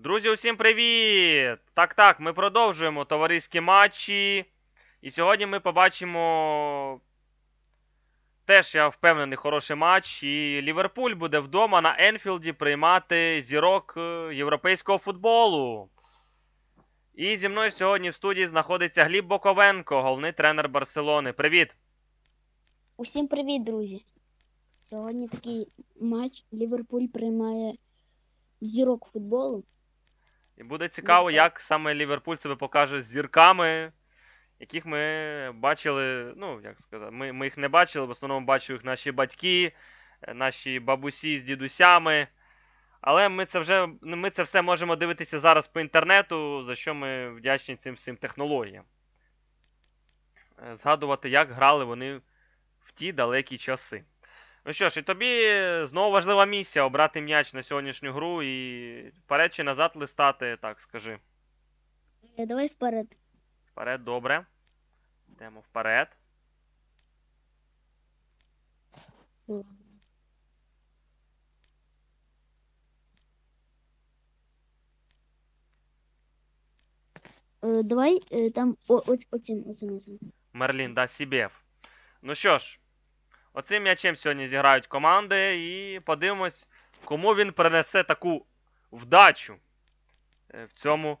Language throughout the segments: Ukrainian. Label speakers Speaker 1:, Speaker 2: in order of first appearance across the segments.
Speaker 1: Друзі, усім привіт! Так, так, ми продовжуємо товариські матчі. І сьогодні ми побачимо теж, я впевнений, хороший матч. І Ліверпуль буде вдома на Енфілді приймати зірок е, європейського футболу. І зі мною сьогодні в студії знаходиться Гліб Боковенко, головний тренер Барселони. Привіт!
Speaker 2: Усім привіт, друзі! Сьогодні такий матч Ліверпуль приймає зірок футболу.
Speaker 1: І буде цікаво, як саме Ліверпуль себе покаже з зірками, яких ми бачили. Ну, як сказати, ми, ми їх не бачили, в основному бачили їх наші батьки, е, наші бабусі з дідусями. Але ми це вже ну, ми це все можемо дивитися зараз по інтернету, за що ми вдячні цим всім технологіям. Е, Згадувати, як грали вони в ті далекі часи. Ну що ж, і тобі знову важлива місія обрати м'яч на сьогоднішню гру і вперед чи назад листати, так скажи.
Speaker 2: Е, Давай вперед.
Speaker 1: Вперед, добре. Йдемо вперед.
Speaker 2: Е, Давай е, там о, о, оцим, оцим, оцим.
Speaker 1: Мерлін да Сібєв. Ну що ж, оцим м'ячем сьогодні зіграють команди і подивимось, кому він принесе таку вдачу е, в цьому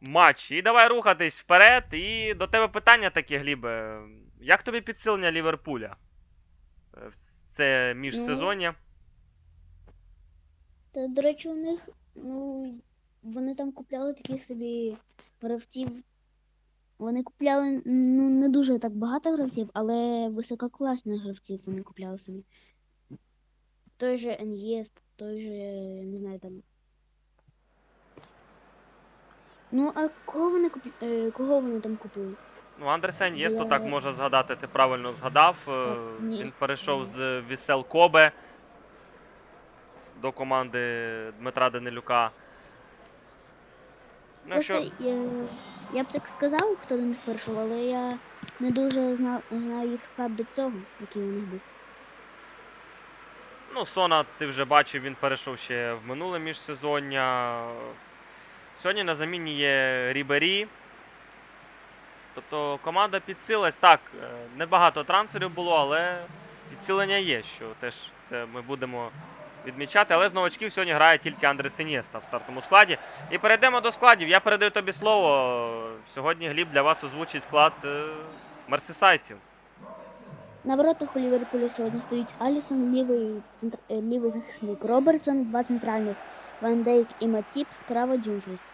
Speaker 1: матчі. І давай рухатись вперед. І до тебе питання таке, Глібе. Як тобі підсилення Ліверпуля? Е, Це міжсезоння.
Speaker 2: Та, до речі, у них, ну, вони там купляли таких собі гравців. Вони купляли ну, не дуже так багато гравців, але висококласних гравців вони купляли собі. Той же Ен'єст, той же, не знаю там. Ну, а кого вони куп... е, кого вони там купили?
Speaker 1: Ну, Андерсен є, то так може згадати, ти правильно згадав. Е,
Speaker 2: Так,
Speaker 1: Він перейшов з Вісел Кобе до команди Дмитра Данилюка. Ну, якщо...
Speaker 2: я, б так сказав, хто до них перейшов, але я не дуже знав, знаю їх склад до цього, який у них був.
Speaker 1: Ну, Сона, ти вже бачив, він перейшов ще в минуле міжсезоння. Сьогодні на заміні є Рібері. Тобто команда підсилась. Так, е, небагато трансферів було, але підсилення є, що теж це ми будемо відмічати. Але з новачків сьогодні грає тільки Андрес Інєста в стартовому складі. І перейдемо до складів. Я передаю тобі слово. Сьогодні Гліб для вас озвучить склад е, мерсисайців.
Speaker 2: На воротах у Ліверпулю сьогодні стоїть Алісон, лівий, центр... е, лівий захисник Робертсон, два центральних Ван Дейк і Матіп, справа Дюнфіст.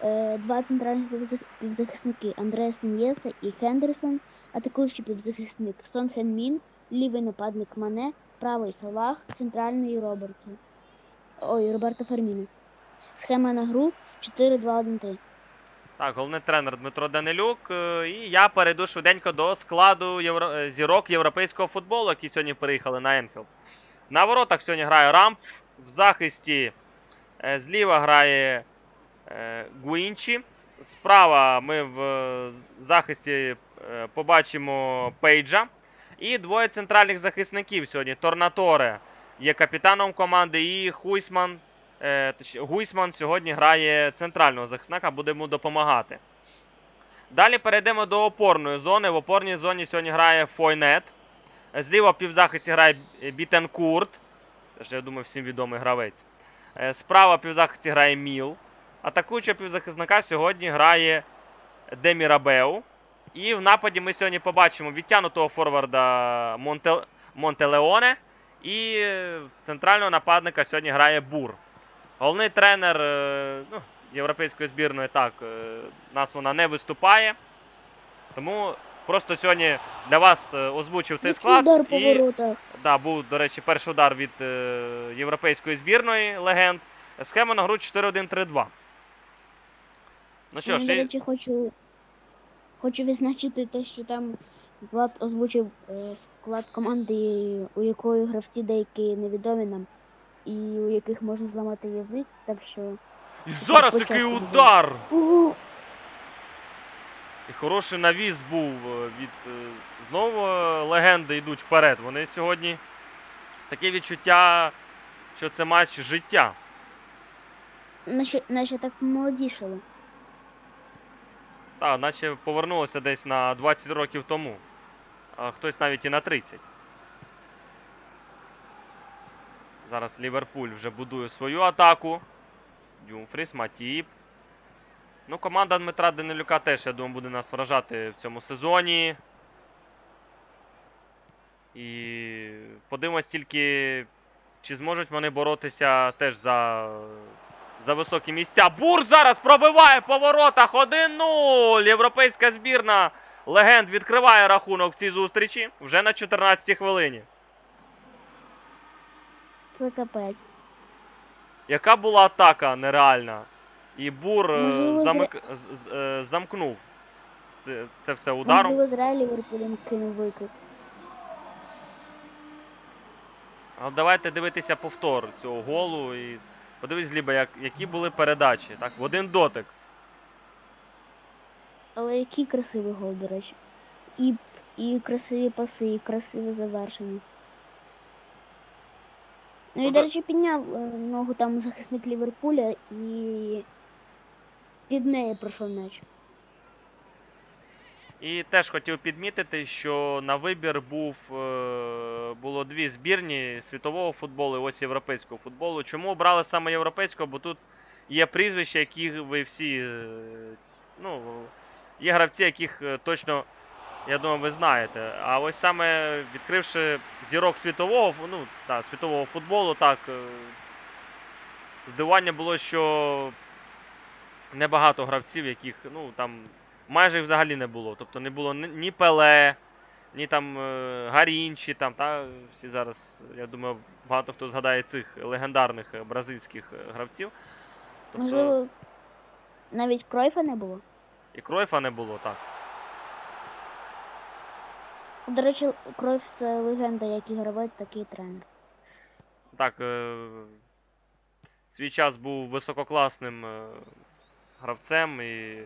Speaker 2: Е, Два центральних півзах- півзахисники Андреас Ін'єста і Хендерсон, атакуючий півзахисник Сон Мін, лівий нападник Мане, правий Салах, центральний Робертсон. Ой, Роберто Ферміно. Схема на гру 4-2-1-3.
Speaker 1: Так, головний тренер Дмитро Данилюк. Е, І я перейду швиденько до складу євро... е, зірок європейського футболу, які сьогодні приїхали на Енфілд. На воротах сьогодні грає Рамп. В захисті е, зліва грає Гуінчі. Справа ми в захисті побачимо Пейджа. І двоє центральних захисників сьогодні. Торнаторе є капітаном команди, і Хуйсман Е, Гуйсман сьогодні грає центрального захисника, буде йому допомагати. Далі перейдемо до опорної зони. В опорній зоні сьогодні грає Фойнет. Зліва в півзахисті грає Бі- Бітенкурт. Я думаю, всім відомий гравець. Е, Справа в півзахисті грає Міл. Атакуючого півзахисника сьогодні грає Демірабеу. І в нападі ми сьогодні побачимо відтягнутого форварда Монте... Монтелеоне. І центрального нападника сьогодні грає Бур. Головний тренер е, ну, європейської збірної так, е, нас вона не виступає. Тому просто сьогодні для вас е, озвучив цей склад.
Speaker 2: удар по
Speaker 1: І, да, був, до речі, перший удар від європейської збірної легенд. Схема на гру 4-1-3-2. Ну що
Speaker 2: Я,
Speaker 1: ж,
Speaker 2: до речі, хочу, хочу відзначити те, що там Влад озвучив е, склад команди, у якої гравці деякі невідомі нам, і у яких можна зламати язик, так що.
Speaker 1: і зараз який удар!
Speaker 2: Угу.
Speaker 1: І хороший навіс був е, від е, знову легенди йдуть вперед. Вони сьогодні таке відчуття, що це матч життя.
Speaker 2: наче, наче так молодішали.
Speaker 1: Та, наче повернулося десь на 20 років тому. А хтось навіть і на 30. Зараз Ліверпуль вже будує свою атаку. Дюмфріс, Матіп. Ну, команда Дмитра Данилюка теж, я думаю, буде нас вражати в цьому сезоні. І подивимось тільки, чи зможуть вони боротися теж за, за високі місця. Бур зараз пробиває по воротах 1-0. Європейська збірна легенд відкриває рахунок в цій зустрічі вже на 14-й хвилині.
Speaker 2: Це капець.
Speaker 1: Яка була атака нереальна? І Бур е,
Speaker 2: Можливо,
Speaker 1: замик... з- з- е, замкнув це, це все ударом.
Speaker 2: Можливо, зря Ліверпулем кинув виклик.
Speaker 1: Давайте дивитися повтор цього голу і подивись, Гліба, як, які були передачі. Так, в один дотик.
Speaker 2: Але який красивий гол, до речі. І, і красиві паси, і красиве завершення. Ну і,
Speaker 1: Ну,
Speaker 2: до речі, підняв е, ногу там захисник Ліверпуля і під неї пройшов м'яч.
Speaker 1: І теж хотів підмітити, що на вибір був, е, було дві збірні світового футболу і ось європейського футболу. Чому обрали саме європейського? Бо тут є прізвища, яких ви всі. е, Ну, є гравці, яких е, точно, я думаю, ви знаєте. А ось саме відкривши зірок світового, ну, та, світового футболу, так. е, Здивування було, що небагато гравців, яких, ну, там майже їх взагалі не було. Тобто не було ні Пеле, ні там е, Гарінчі, там, та, всі зараз, я думаю, багато хто згадає цих легендарних е, бразильських е, гравців. Тобто
Speaker 2: Можливо, навіть Кройфа не було.
Speaker 1: і Кройфа не було, так.
Speaker 2: До речі, Кройф це легенда, як і гравець, так і тренер.
Speaker 1: Так, свій час був висококласним гравцем і,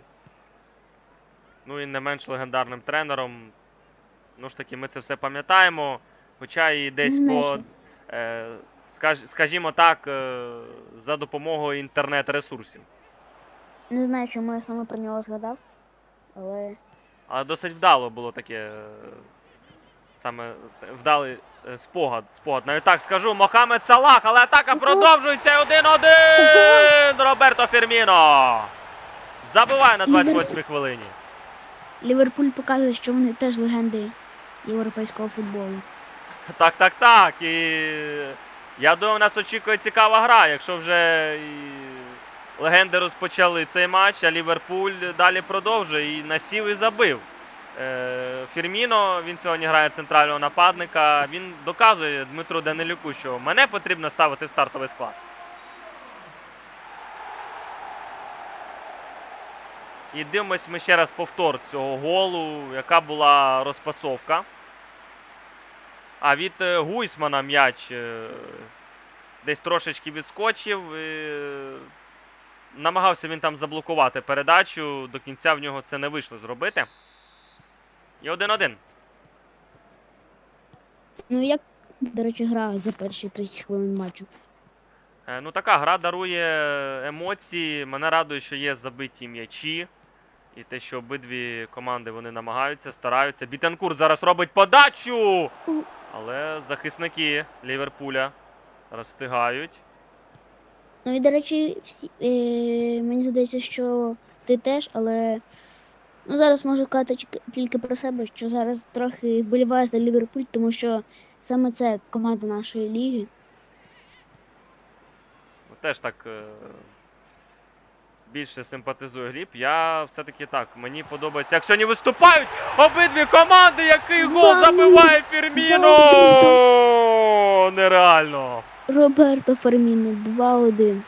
Speaker 1: ну, і не менш легендарним тренером. Ну ж таки, ми це все пам'ятаємо. Хоча і десь по, е, скаж, скажімо так, е, за допомогою інтернет-ресурсів.
Speaker 2: Не знаю, чому я саме про нього згадав, але
Speaker 1: Але досить вдало було таке. е, Саме вдалий спогад. Спогад. Навіть так скажу. Мохамед Салах, але атака продовжується 1-1. Роберто Фірміно. Забиває на 28-й хвилині.
Speaker 2: Ліверпуль показує, що вони теж легенди європейського футболу.
Speaker 1: Так, так, так. І я думаю, нас очікує цікава гра, якщо вже і легенди розпочали цей матч, а Ліверпуль далі продовжує і насів і забив. Е, Фірміно, він сьогодні грає центрального нападника. Він доказує Дмитру Данилюку, що мене потрібно ставити в стартовий склад. І дивимось ми ще раз повтор цього голу, яка була розпасовка. А від е, Гуйсмана м'яч е, десь трошечки відскочив. Намагався він там заблокувати передачу. До кінця в нього це не вийшло зробити. І 1-1.
Speaker 2: Ну як, до речі, гра за перші 30 хвилин матчу.
Speaker 1: Е, Ну, така гра дарує емоції. Мене радує, що є забиті м'ячі. І те, що обидві команди вони намагаються, стараються. Бітенкур зараз робить подачу! Але захисники Ліверпуля зараз встигають.
Speaker 2: Ну і до речі, всі, е, мені здається, що ти теж, але ну зараз можу казати тільки- про себе, що зараз трохи вболіваю за Ліверпуль, тому що саме це команда нашої ліги.
Speaker 1: Теж так е, більше симпатизую Гліб. Я все-таки так, мені подобається, як сьогодні виступають обидві команди, який гол забиває Фірміно! Нереально!
Speaker 2: Роберто Ферміно 2-1.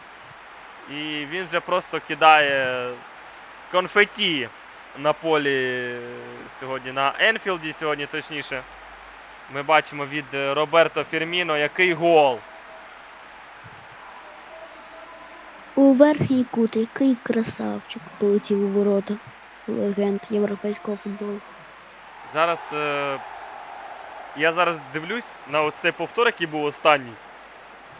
Speaker 1: І він же просто кидає конфеті на полі сьогодні на Енфілді, сьогодні точніше. Ми бачимо від Роберто Фірміно, який гол.
Speaker 2: У верхній кут, який красавчик полетів у ворота. Легенд європейського футболу.
Speaker 1: Зараз е, я зараз дивлюсь на ось цей повтор, який був останній.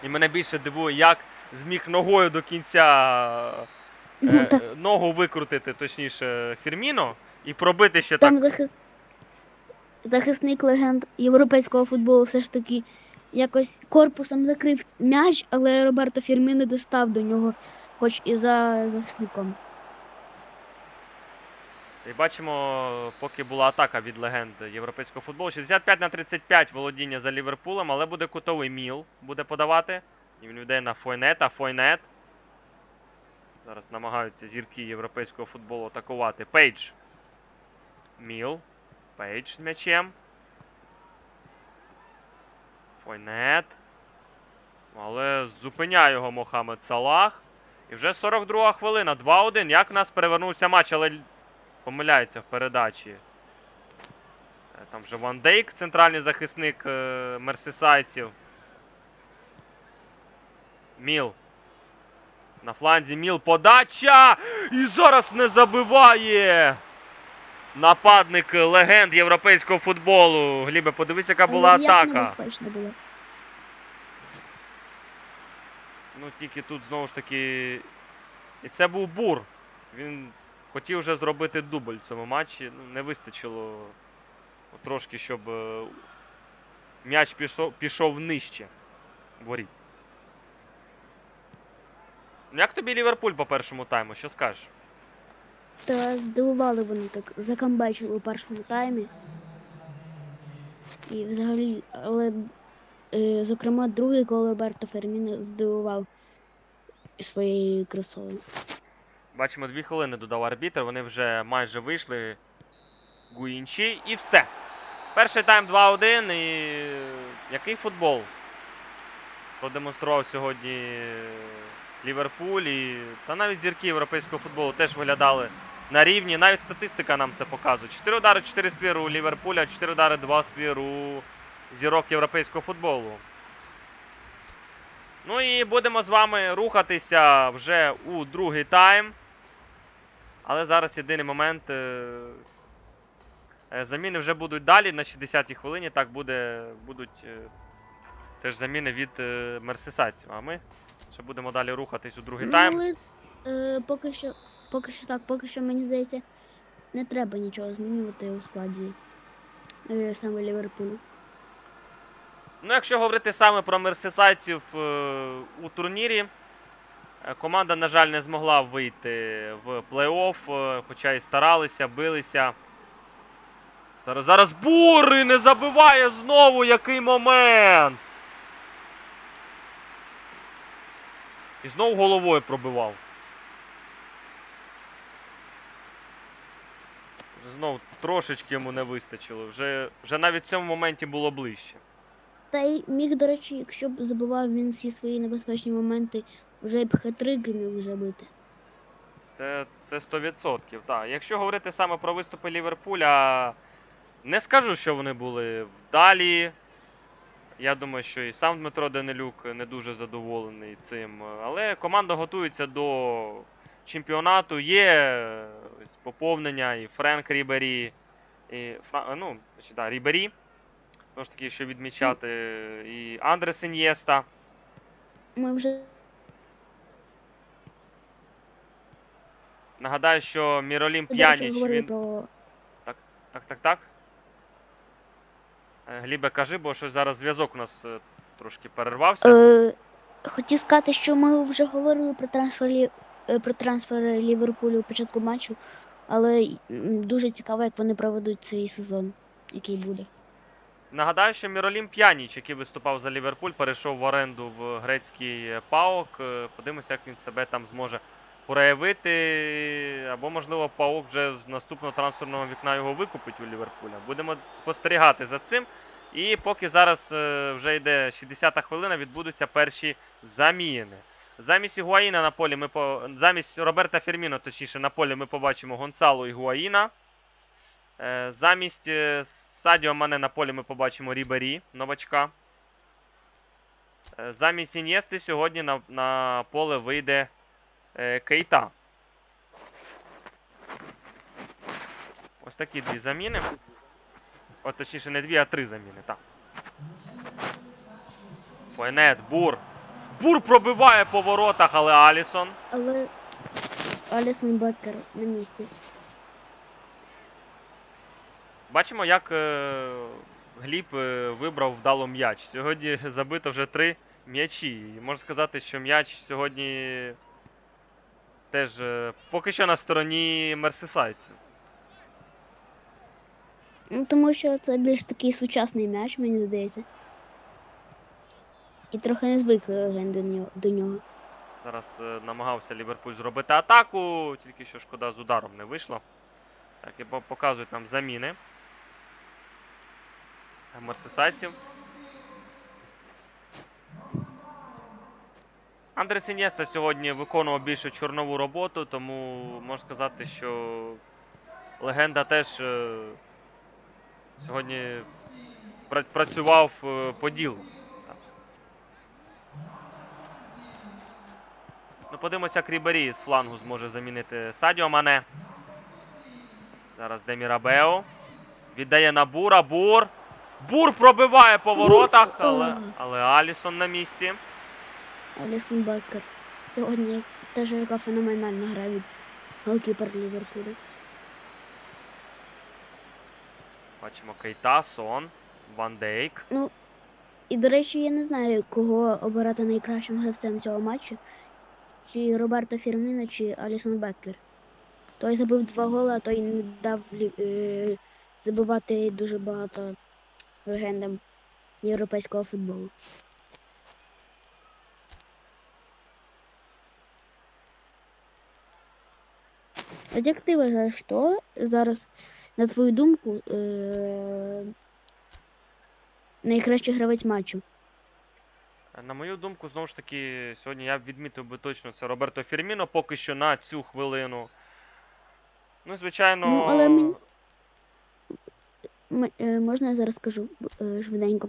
Speaker 1: І мене більше дивує, як зміг ногою до кінця
Speaker 2: Ну,
Speaker 1: е,
Speaker 2: так.
Speaker 1: ногу викрутити, точніше, Фірміно, і пробити ще
Speaker 2: Там
Speaker 1: так.
Speaker 2: захис... захисник легенд європейського футболу все ж таки якось корпусом закрив м'яч, але Роберто Фірміно достав до нього, хоч і за захисником.
Speaker 1: І бачимо, поки була атака від легенд європейського футболу. 65 на 35 володіння за Ліверпулем, але буде кутовий міл буде подавати. І він йде на Фойнета. Фойнет. Зараз намагаються зірки європейського футболу атакувати. Пейдж. Міл. Пейдж з м'ячем. Фойнет. Але зупиняє його Мохамед Салах. І вже 42 хвилина. 2-1. Як в нас перевернувся матч, але помиляється в передачі. Е, Там вже Ван Дейк, центральний захисник е, мерсисайців. Міл. На фланзі Міл подача! І зараз не забиває! Нападник легенд європейського футболу. Глібе, подивись, яка була
Speaker 2: Але
Speaker 1: атака.
Speaker 2: було.
Speaker 1: Ну тільки тут знову ж таки. І це був бур. Він хотів вже зробити дубль в цьому матчі. Ну, не вистачило трошки, щоб е, м'яч пішов, пішов нижче воріт. Ну, Як тобі Ліверпуль по першому тайму? Що скажеш?
Speaker 2: Та здивували вони так, закамбечили у першому таймі. І взагалі, але е, зокрема, другий гол Роберто Ферміно здивував своєю красою.
Speaker 1: Бачимо, дві хвилини додав арбітр, вони вже майже вийшли. Гуінчі і все. Перший тайм 2-1 і який футбол продемонстрував сьогодні Ліверпуль і та навіть зірки європейського футболу теж виглядали на рівні. Навіть статистика нам це показує. 4 удари, 4 спіру у Ліверпуля, 4 удари, 2 спіру у зірок європейського футболу. Ну і будемо з вами рухатися вже у другий тайм. Але зараз єдиний момент. е, е, Заміни вже будуть далі на 60-й хвилині. Так буде, будуть е, теж заміни від е. А ми ще будемо далі рухатись у другий
Speaker 2: Ну,
Speaker 1: тайм.
Speaker 2: е, поки що, поки що так, поки що мені здається, не треба нічого змінювати у складі е, саме Ліверпулю.
Speaker 1: Ну, якщо говорити саме про мерсисайців е, у турнірі, е, команда, на жаль, не змогла вийти в плей-офф, хоча і старалися, билися. Зараз, зараз Бури не забиває знову який момент. І знову головою пробивав. Знову трошечки йому не вистачило. Вже, вже навіть в цьому моменті було ближче.
Speaker 2: Та й міг, до речі, якщо б забував він всі свої небезпечні моменти, вже б хет-трик міг забити.
Speaker 1: Це, це 100%. Так. Якщо говорити саме про виступи Ліверпуля, не скажу, що вони були вдалі. Я думаю, що і сам Дмитро Данилюк не дуже задоволений цим. Але команда готується до чемпіонату. Є е, поповнення і Френк Рібері, і Фра... ну, значить, да, Рібері. Знову ж таки, що відмічати, і Андрес Ін'єста.
Speaker 2: Ми вже
Speaker 1: Нагадаю, що Міролім П'яніч. Він...
Speaker 2: про
Speaker 1: Так, так, так. Е, Глібе, кажи, бо щось зараз зв'язок у нас е, трошки перервався.
Speaker 2: Е, хотів сказати, що ми вже говорили про трансфер, Лі- е, про трансфер Ліверпулю у початку матчу, але дуже цікаво, як вони проведуть цей сезон, який буде.
Speaker 1: Нагадаю, що Міролім П'яніч, який виступав за Ліверпуль, перейшов в оренду в грецький е, ПАОК. Е, Подивимося, як він себе там зможе проявити. Або, можливо, ПАОК вже з наступного трансферного вікна його викупить у Ліверпуля. Будемо спостерігати за цим. І поки зараз е, вже йде 60-та хвилина, відбудуться перші заміни. Замість Ігуаїна на полі ми по... замість Роберта Ферміно, точніше, на полі ми побачимо Гонсало Ігуаїна. Е, Замість е, Садіо Мане на полі ми побачимо Рібері, новачка. Е, Замість Ін'єсти сьогодні на, на поле вийде Кейта. Ось такі дві заміни. О, точніше, не дві, а три заміни, так. Фойнет, Бур. Бур пробиває по воротах, але Алісон.
Speaker 2: Але Алісон Беккер на місці.
Speaker 1: Бачимо, як е, Гліб е, вибрав вдало м'яч. Сьогодні забито вже три м'ячі. І можна сказати, що м'яч сьогодні теж е, поки що на стороні мерсисайців.
Speaker 2: Ну, тому що це більш такий сучасний м'яч, мені здається. І трохи не звикли легенди до нього.
Speaker 1: Зараз е, намагався Ліверпуль зробити атаку, тільки що шкода з ударом не вийшло. Так, і показують нам заміни. Мерсисайців. Андрес Інєста сьогодні виконував більше чорнову роботу, тому можна сказати, що легенда теж е, сьогодні працював е, по ділу. Ну, подивимося, як Рібері з флангу зможе замінити Садіо Мане. Зараз Демірабео. Віддає на Бура. Бур. Бур пробиває по воротах, але, але Алісон на місці.
Speaker 2: Алісон Беккер. Сьогодні теж яка феноменальна гра від голкіпер Ліверпуля.
Speaker 1: Бачимо Кейта, Сон, Ван Дейк.
Speaker 2: Ну, і до речі, я не знаю, кого обирати найкращим гравцем цього матчу. Чи Роберто Фірміно, чи Алісон Беккер. Той забив два голи, а той не дав е, забивати дуже багато легендам європейського футболу. От як ти вважаєш, що зараз, на твою думку, е- найкращий гравець матчу?
Speaker 1: На мою думку, знову ж таки, сьогодні я б відмітив би точно це Роберто Фірміно поки що на цю хвилину. Ну, звичайно.
Speaker 2: Ну, але мені- М- е, можна я зараз скажу е, швиденько?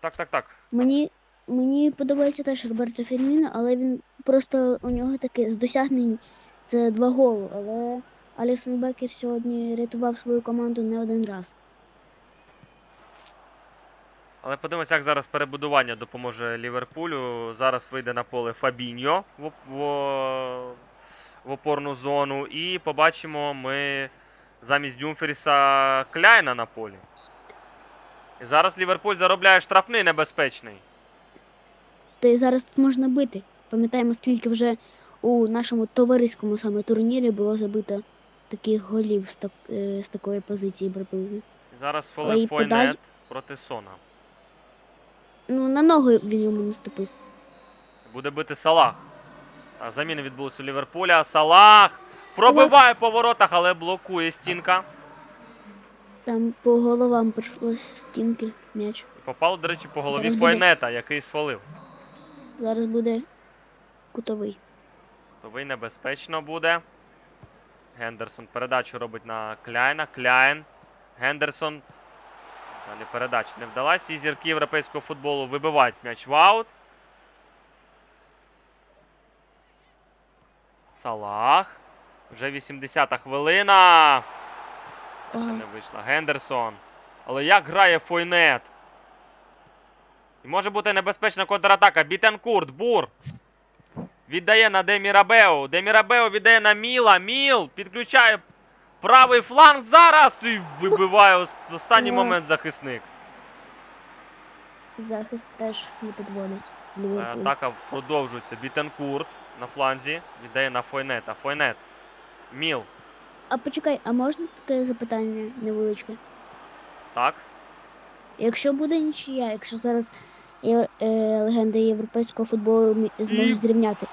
Speaker 1: Так, так, так.
Speaker 2: Мені, мені подобається теж Роберто Фірміно, але він просто у нього таке з досягнень це два голи. Але Алісон Бекер сьогодні рятував свою команду не один раз.
Speaker 1: Але подивимося, як зараз перебудування допоможе Ліверпулю. Зараз вийде на поле Фабіньо в, в, в опорну зону. І побачимо ми замість Дюмферіса Кляйна на полі. І зараз Ліверпуль заробляє штрафний небезпечний.
Speaker 2: Та й зараз тут можна бити. Пам'ятаємо, скільки вже у нашому товариському саме турнірі було забито таких голів з, так, е, з такої позиції приблизно.
Speaker 1: Зараз
Speaker 2: Ой,
Speaker 1: Фоле проти Сона.
Speaker 2: Ну, на ногу він йому наступив.
Speaker 1: Буде бити Салах. А заміни відбулися у Ліверпуля. Салах пробиває по воротах, але блокує стінка.
Speaker 2: Там по головам прийшлось стінки м'яч.
Speaker 1: Попало, до речі, по голові
Speaker 2: Зараз буде.
Speaker 1: Фойнета, який сфолив.
Speaker 2: Зараз буде кутовий.
Speaker 1: Тобі небезпечно буде. Гендерсон передачу робить на Кляйна. Кляйн. Гендерсон. Далі передача не вдалась. І зірки європейського футболу вибивають м'яч в аут. Салах. Вже 80-та хвилина. Ще не вийшла. Гендерсон. Але як грає Фойнет? І може бути небезпечна контратака. Бітенкурт, бур. Віддає на Демірабеу. Демірабеу віддає на Міла. Міл підключає правий фланг зараз і вибиває в останній
Speaker 2: Ой.
Speaker 1: момент захисник.
Speaker 2: Захист теж не підводить.
Speaker 1: Е,
Speaker 2: Ліверпуль.
Speaker 1: Атака продовжується. Бітенкурт на фланзі. Віддає на Фойнета. Фойнет. Міл.
Speaker 2: А почекай, а можна таке запитання невеличке?
Speaker 1: Так.
Speaker 2: Якщо буде нічия, якщо зараз є, е, легенди європейського футболу мі- зможуть зрівняти.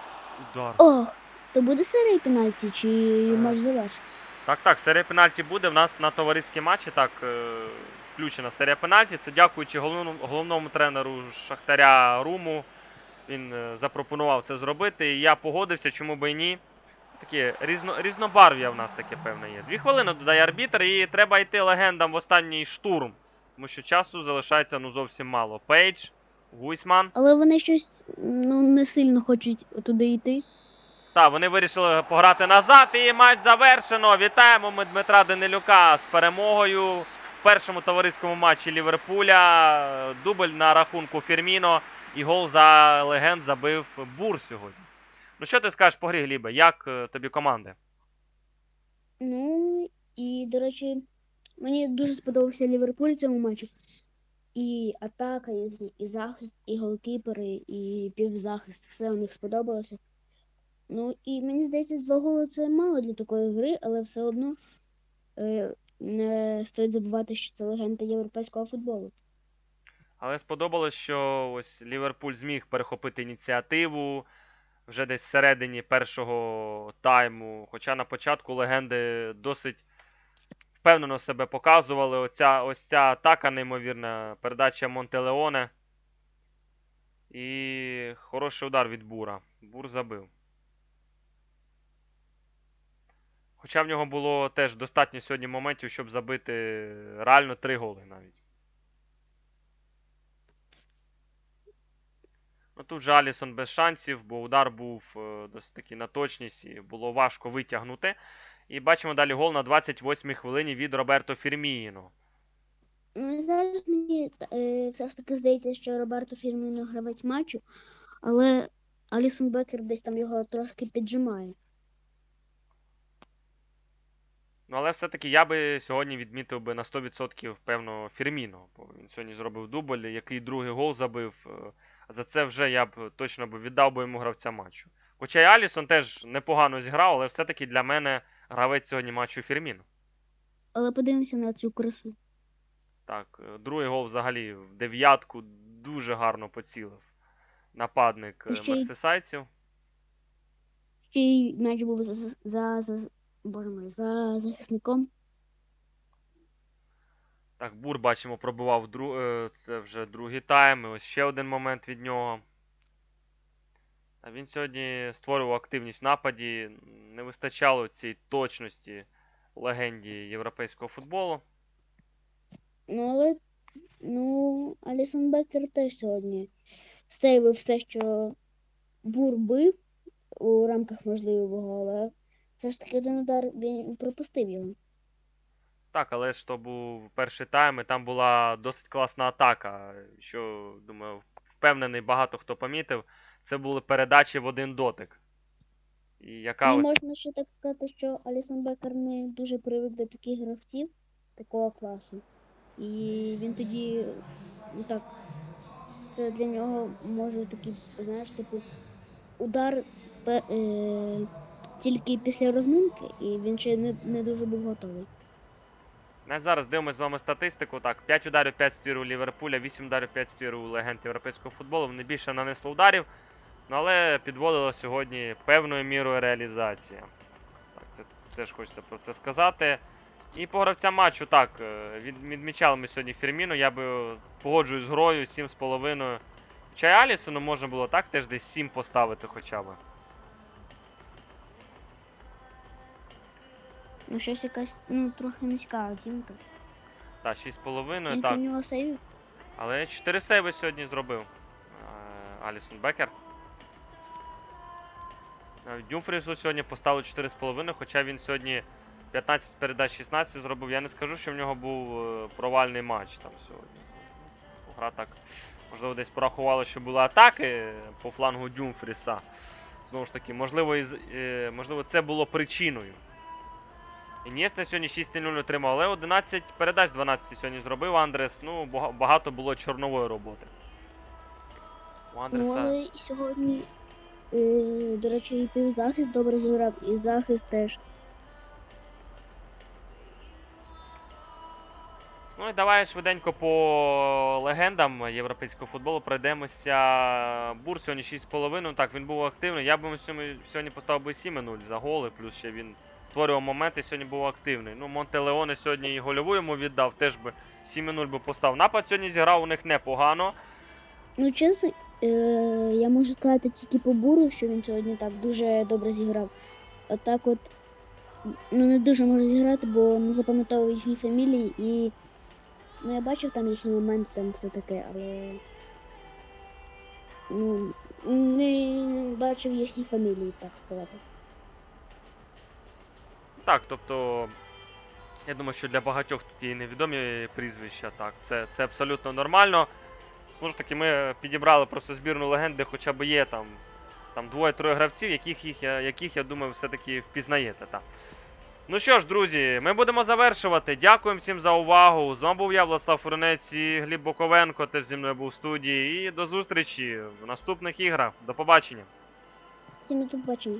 Speaker 1: Удар.
Speaker 2: О, то буде серія пенальті чи
Speaker 1: Е.
Speaker 2: матч завершить?
Speaker 1: Так, так, серія пенальті буде. В нас на товариські матчі так е, включена серія пенальті. Це дякуючи головному, головному тренеру Шахтаря Руму. Він е, запропонував це зробити. І я погодився, чому би і ні. Таке різно, різнобарв'я в нас таке певне є. Дві хвилини додає арбітр, і треба йти легендам в останній штурм. Тому що часу залишається ну зовсім мало. Пейдж, Гуйсман.
Speaker 2: Але вони щось ну не сильно хочуть туди йти.
Speaker 1: Так, вони вирішили пограти назад, і матч завершено. Вітаємо ми Дмитра Данилюка з перемогою в першому товариському матчі Ліверпуля. Дубль на рахунку Фірміно. І гол за легенд забив Бур сьогодні. Ну що ти скажеш по грі, Глібе? Як е, тобі команди?
Speaker 2: Ну, і, до речі, мені дуже сподобався Ліверпуль в цьому матчі. І атака, і захист, і голкіпери, і півзахист. Все у них сподобалося. Ну, і мені здається, два голи це мало для такої гри, але все одно е, не стоїть забувати, що це легенда європейського футболу.
Speaker 1: Але сподобалось, що ось Ліверпуль зміг перехопити ініціативу вже десь всередині першого тайму. Хоча на початку легенди досить впевнено себе показували. Оця, ось ця атака, неймовірна, передача Монтелеоне. І хороший удар від Бура. Бур забив. Хоча в нього було теж достатньо сьогодні моментів, щоб забити реально три голи навіть. Ну тут же Алісон без шансів, бо удар був е, досить таки на точність і було важко витягнути. І бачимо далі гол на 28-й хвилині від Роберто Фірміїно.
Speaker 2: Ну, зараз мені е, все ж таки здається, що Роберто Фірміно гравець матчу, але Алісон Бекер десь там його трошки піджимає.
Speaker 1: Ну, але все-таки я би сьогодні відмітив би на 100% певно Фірміно, бо він сьогодні зробив дубль, який другий гол забив. Е, За це вже я б точно би віддав би йому гравця матчу. Хоча і Алісон теж непогано зіграв, але все-таки для мене гравець сьогодні матчу Фірміно.
Speaker 2: Але подивимося на цю красу.
Speaker 1: Так, е, другий гол взагалі в дев'ятку дуже гарно поцілив нападник е,
Speaker 2: ще
Speaker 1: мерсисайців.
Speaker 2: Ще й м'яч був за, за, за, боже мой, за захисником.
Speaker 1: Так, Бур бачимо, пробивав дру... е, це вже другий тайм. І ось ще один момент від нього. А він сьогодні створював активність в нападі. Не вистачало цієї точності легенді європейського футболу.
Speaker 2: Ну, але ну, Алісон Бекер теж сьогодні стейвив все, що бур бив у рамках можливого, але все ж таки один удар він пропустив його.
Speaker 1: Так, але ж то був перший тайм, і там була досить класна атака. Що, думаю, впевнений, багато хто помітив. Це були передачі в один дотик. І яка
Speaker 2: Ну,
Speaker 1: от...
Speaker 2: можна ще так сказати, що Алісон Бекер не дуже привик до таких гравців такого класу. І він тоді, ну так, це для нього може такий, знаєш, типу, удар пе- е, тільки після розминки, і він ще не, не дуже був готовий.
Speaker 1: Навіть зараз дивимося з вами статистику. Так, 5 ударів, 5 ствір у Ліверпуля, 8 ударів, 5 ствір у легенд європейського футболу. Вони більше нанесли ударів, ну, але підводила сьогодні певною мірою реалізація. Так, це теж хочеться про це сказати. І по гравцям матчу, так, е, відмічали ми сьогодні Фірміну, я би погоджуюсь з грою 7,5. Хоча й Алісону можна було так теж десь 7 поставити хоча б.
Speaker 2: Ну, щось якась, ну, трохи низька оцінка.
Speaker 1: Так, 6,5,
Speaker 2: Скільки
Speaker 1: так.
Speaker 2: у нього сейвів?
Speaker 1: Але 4 сейви сьогодні зробив е, Алісон Бекер. Навіть Дюмфрісу сьогодні поставили 4,5, хоча він сьогодні 15 передач 16 зробив. Я не скажу, що в нього був е, провальний матч там сьогодні. Гра так, можливо, десь порахували, що були атаки по флангу Дюмфріса. Знову ж таки, можливо, із, е, можливо, це було причиною. Інєс на сьогодні 6-0 отримав, але 11 передач 12 сьогодні зробив Андрес. Ну, багато було чорнової роботи. У
Speaker 2: Ну,
Speaker 1: Андреса.
Speaker 2: але і сьогодні, е, до речі, і півзахист добре зіграв, і захист теж.
Speaker 1: Ну і давай швиденько по легендам європейського футболу пройдемося. Бур сьогодні 6,5. Так, він був активний. Я б йому сьогодні поставив би 7-0 за голи, плюс ще він створював моменти, сьогодні був активний. Ну, Монтелеоне сьогодні і гольову йому віддав, теж би 7-0 би поставив. Напад сьогодні зіграв у них непогано.
Speaker 2: Ну, чесно, е, я можу сказати тільки по буру, що він сьогодні так дуже добре зіграв. А так от, ну не дуже можу зіграти, бо не запам'ятовую їхні фамілії і. Ну, я бачив там їхні моменти, там все таке, але. Ну, не бачив їхні фамілії, так сказати.
Speaker 1: Так, тобто, я думаю, що для багатьох тут є невідомі прізвища. Так, це, це абсолютно нормально. Знову ж таки, ми підібрали просто збірну легенд, де хоча б є там, там двоє-троє гравців, яких, їх, яких я думаю, все-таки впізнаєте. Так. Ну що ж, друзі, ми будемо завершувати. Дякуємо всім за увагу. З вами був я, Власлав Фурнець і Гліб Боковенко, теж зі мною був в студії. І до зустрічі в наступних іграх. До побачення.
Speaker 2: Всім до побачення.